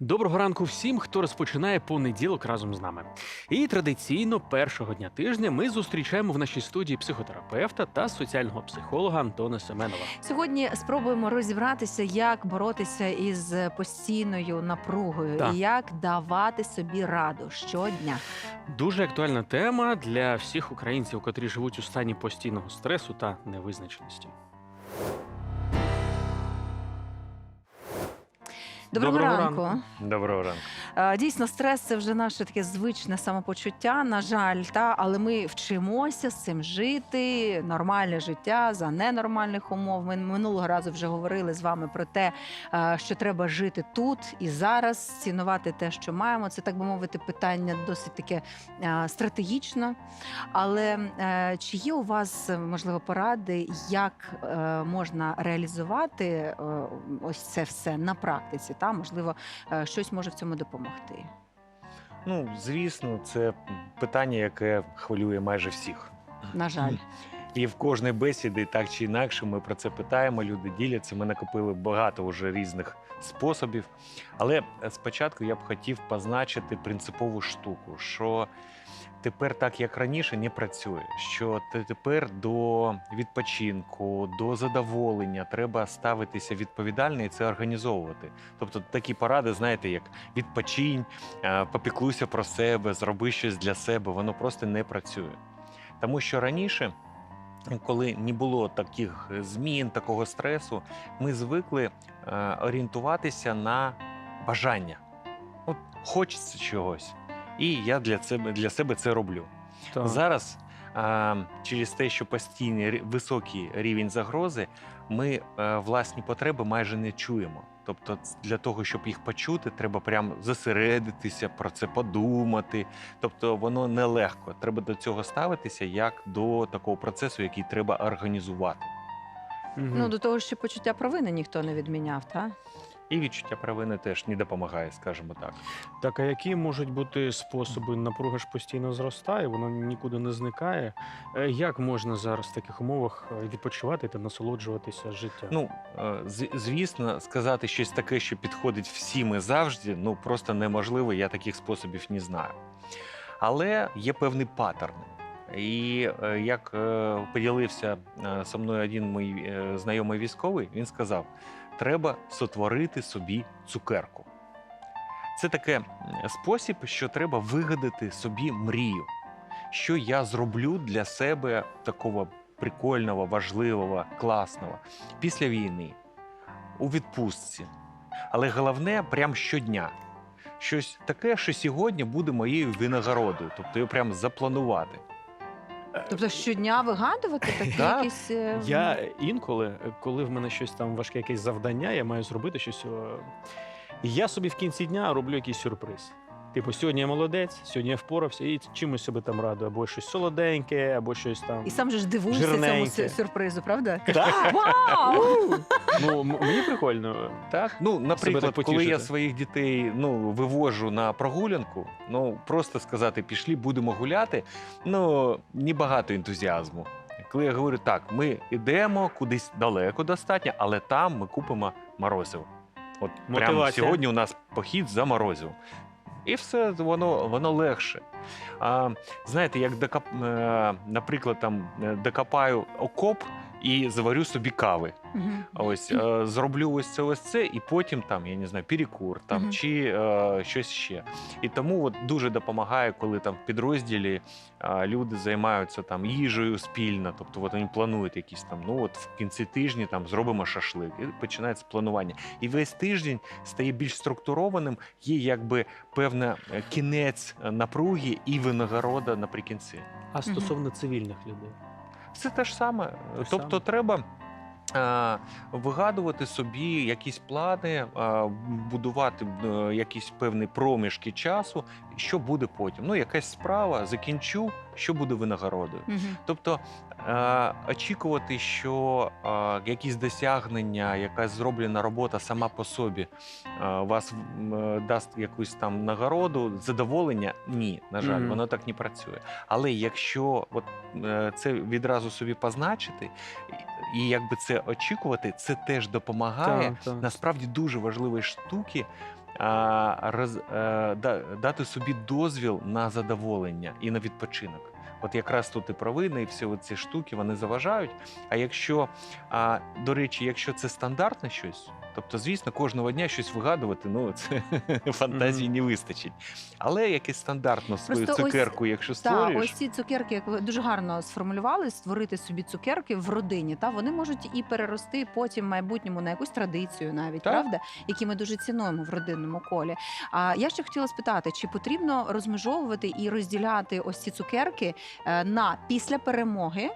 Доброго ранку всім, хто розпочинає понеділок разом з нами. І традиційно першого дня тижня ми зустрічаємо в нашій студії психотерапевта та соціального психолога Антона Семенова. Сьогодні спробуємо розібратися, як боротися із постійною напругою Так. і як давати собі раду щодня. Дуже актуальна тема для всіх українців, котрі живуть у стані постійного стресу та невизначеності. Доброго, Доброго ранку. ранку. Доброго ранку. Е, Дійсно, стрес це вже наше таке звичне самопочуття. На жаль, та але ми вчимося з цим жити. Нормальне життя за ненормальних умов. Ми минулого разу вже говорили з вами про те, е, що треба жити тут і зараз, цінувати те, що маємо. Це так би мовити, питання досить таке е, стратегічне. Але чи є у вас можливо поради, як можна реалізувати ось це все на практиці? Та можливо, щось може в цьому допомогти. Ну, звісно, це питання, яке хвилює майже всіх. На жаль, І в кожній бесіді, так чи інакше, ми про це питаємо. Люди діляться. Ми накопили багато вже різних способів. Але е, спочатку я б хотів позначити принципову штуку, що тепер, так як раніше, не працює. Що тепер до відпочинку, до задоволення треба ставитися відповідально і це організовувати. Тобто такі поради, знаєте, як відпочинь, е, попіклуйся про себе, зроби щось для себе, воно просто не працює. Тому що раніше, коли не було таких змін, такого стресу, ми звикли е, орієнтуватися на бажання. От хочеться чогось. І я для себе, для себе це роблю. Так. Зараз а, через те, що постійний високий рівень загрози, ми е, власні потреби майже не чуємо. Тобто, для того, щоб їх почути, треба прям зосередитися, про це подумати. Тобто, воно нелегко. Треба до цього ставитися як до такого процесу, який треба організувати. Мгм. ну до того, що почуття провини ніхто не відміняв, та І відчуття провини теж не допомагає, скажімо так. Так, а які можуть бути способи? Напруга ж постійно зростає, воно нікуди не зникає. Е, Як можна зараз в таких умовах е, відпочивати та насолоджуватися життям? Ну, е, звісно, сказати щось таке, що підходить всім і завжди, ну просто неможливо, я таких способів не знаю. Але є певні паттерни. І як поділився со мною один мій знайомий військовий, він сказав: треба сотворити собі цукерку. Це таке спосіб, що треба вигадати собі мрію, що я зроблю для себе такого прикольного, важливого, класного після війни, у відпустці. Але головне, прям щодня. Щось таке, що сьогодні буде моєю винагородою, тобто його прям запланувати. Тобто щодня вигадувати такі Так. якісь е, Я інколи, коли в мене щось там важке, якесь завдання, я маю зробити щось. е, І я собі в кінці дня роблю якийсь сюрприз. Типу, сьогодні я молодець, сьогодні я впорався і чимось себе там радую, або щось солоденьке, або щось там. і сам же ж дивуєшся цьому Жирненьке. сю- сюрпризу, правда? Так! Вау! Ну, м- мені прикольно. Так, ну наприклад, так коли я потішити. своїх дітей ну вивожу на прогулянку, ну просто сказати пішли, будемо гуляти. Ну небагато ентузіазму. Коли я говорю, так, ми йдемо кудись далеко достатньо, але там ми купимо морозиво. От прямо Мотивація. сьогодні у нас похід за морозиво. І все воно, воно легше. А, знаєте, як докоп, е, наприклад, там е, докопаю окоп і заварю собі кави. Ось е, зроблю ось це, ось це, і потім там я не знаю, перекур там Мгм. чи е, щось ще. І тому от дуже допомагає, коли там в підрозділі е, люди займаються там їжею спільно, тобто от вони планують якісь там. Ну от в кінці тижня там зробимо шашлик, і починається планування. І весь тиждень стає більш структурованим. Є якби певна е, кінець е, напруги і винагорода наприкінці. А стосовно цивільних людей. Все те ж саме. тобто саме. треба. е, Вигадувати собі якісь плани, е, будувати е, якісь певні проміжки часу, що буде потім. Ну, якась справа, закінчу, що буде винагородою. Угу. Тобто очікувати, що е, якісь досягнення, якась зроблена робота сама по собі е, вас е, дасть якусь там нагороду, задоволення, ні, на жаль, Мгм. воно так не працює. Але якщо от, е, це відразу собі позначити і, якби це очікувати, це теж допомагає Так, так. насправді дуже важливі штуки а, роз, е, да, дати собі дозвіл на задоволення і на відпочинок. От якраз тут і провини, і всі ці штуки вони заважають. А якщо, а, до речі, якщо це стандартне щось, тобто, звісно, кожного дня щось вигадувати, ну це фантазії не вистачить. Але якесь стандартно свою Просто ось- цукерку, якщо Так, створюєш, ось ці цукерки, як ви дуже гарно сформулювали, створити собі цукерки в родині. Та вони можуть і перерости потім в майбутньому на якусь традицію, навіть Так. правда, які ми дуже цінуємо в родинному колі. А я ще хотіла спитати, чи потрібно розмежовувати і розділяти ось ці цукерки е, на після перемоги?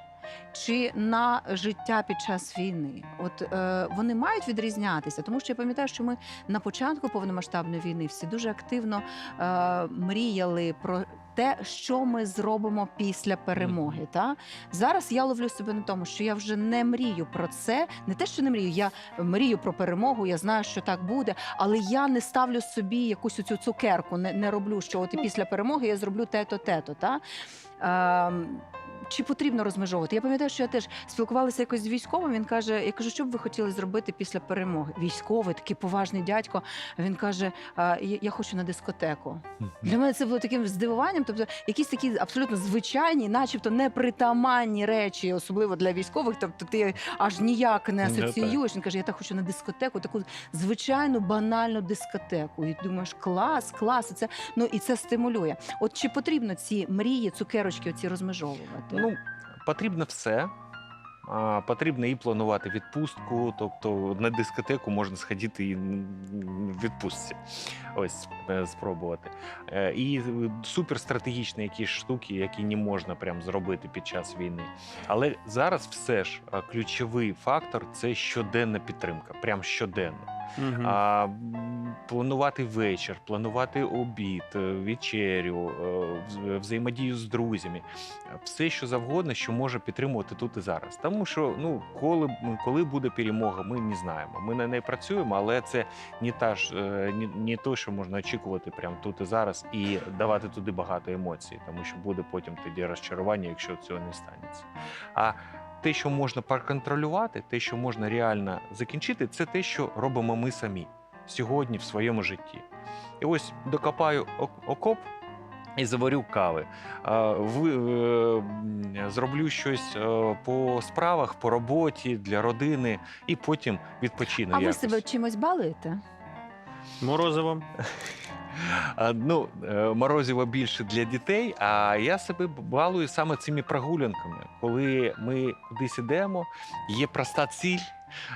Чи на життя під час війни, от е, вони мають відрізнятися, тому що я пам'ятаю, що ми на початку повномасштабної війни всі дуже активно е, мріяли про те, що ми зробимо після перемоги. Та зараз я ловлю себе на тому, що я вже не мрію про це. Не те, що не мрію, я мрію про перемогу. Я знаю, що так буде, але я не ставлю собі якусь цю цукерку. Не, не роблю, що от і після перемоги я зроблю те-то, те-то. Та Ем, чи потрібно розмежовувати? Я пам'ятаю, що я теж спілкувалася якось з військовим. Він каже: Я кажу, що б ви хотіли зробити після перемоги? Військовий, такий поважний дядько. Він каже: я, хочу на дискотеку. Для мене це було таким здивуванням. Тобто, якісь такі абсолютно звичайні, начебто непритаманні речі, особливо для військових. Тобто, ти аж ніяк не асоціюєш. Він каже: Я так хочу на дискотеку, таку звичайну банальну дискотеку. І думаєш, клас, клас. І це ну і це стимулює. От чи потрібно ці мрії, цукерочки, оці розмежовувати? Ну, потрібно все. А, потрібно і планувати відпустку, тобто на дискотеку можна сходити і в відпустці. Ось е, спробувати. Е, І е, суперстратегічні якісь штуки, які не можна прям зробити під час війни. Але зараз все ж ключовий фактор це щоденна підтримка, прям щоденно. Мгм. А, планувати вечір, планувати обід, е, вечерю, е, вз- взаємодію з друзями, Е, все, що завгодно, що може підтримувати тут і зараз. Тому що ну, коли, коли буде перемога, ми не знаємо. Ми на неї працюємо, але це не та ж е, не то, що можна очікувати прямо тут і зараз, і давати туди багато емоцій, тому що буде потім тоді розчарування, якщо цього не станеться. А те, що можна проконтролювати, те, що можна реально закінчити, це те, що робимо ми самі сьогодні в своєму житті. І ось докопаю окоп і заварю кави. Ви, е, зроблю щось е, по справах, по роботі, для родини, і потім відпочину. а ви якось. себе чимось балуєте? Морозиво. Ну, е, морозиво більше для дітей, а я себе балую саме цими прогулянками, коли ми кудись ідемо, є проста ціль.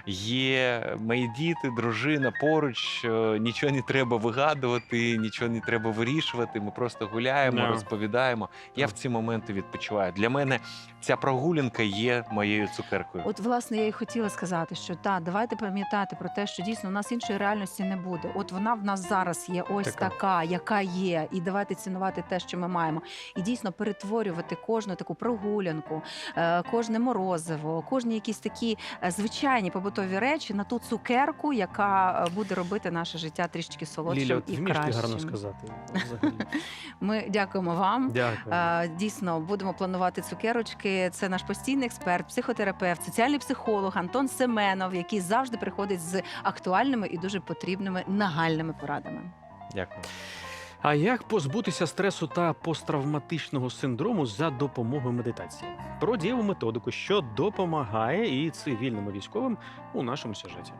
Є мої діти, дружина поруч, нічого не треба вигадувати, нічого не треба вирішувати. Ми просто гуляємо, Да. розповідаємо. Я в ці моменти відпочиваю. Для мене ця прогулянка є моєю цукеркою. От, власне, я і хотіла сказати, що та давайте пам'ятати про те, що дійсно у нас іншої реальності не буде. От вона в нас зараз є ось Така. така, яка є, і давайте цінувати те, що ми маємо, і дійсно перетворювати кожну таку прогулянку, е, кожне морозиво, кожні якісь такі е, звичайні побутові речі на ту цукерку, яка е, буде робити наше життя трішки солодшим Ліля, от і вмієш ти кращим. гарно сказати. взагалі? Ми дякуємо вам. Дякую. Е, Дійсно, будемо планувати цукерочки. Це наш постійний експерт, психотерапевт, соціальний психолог Антон Семенов, який завжди приходить з актуальними і дуже потрібними нагальними порадами. Дякую. А як позбутися стресу та посттравматичного синдрому за допомогою медитації? Про дієву методику, що допомагає і цивільним військовим у нашому сюжеті.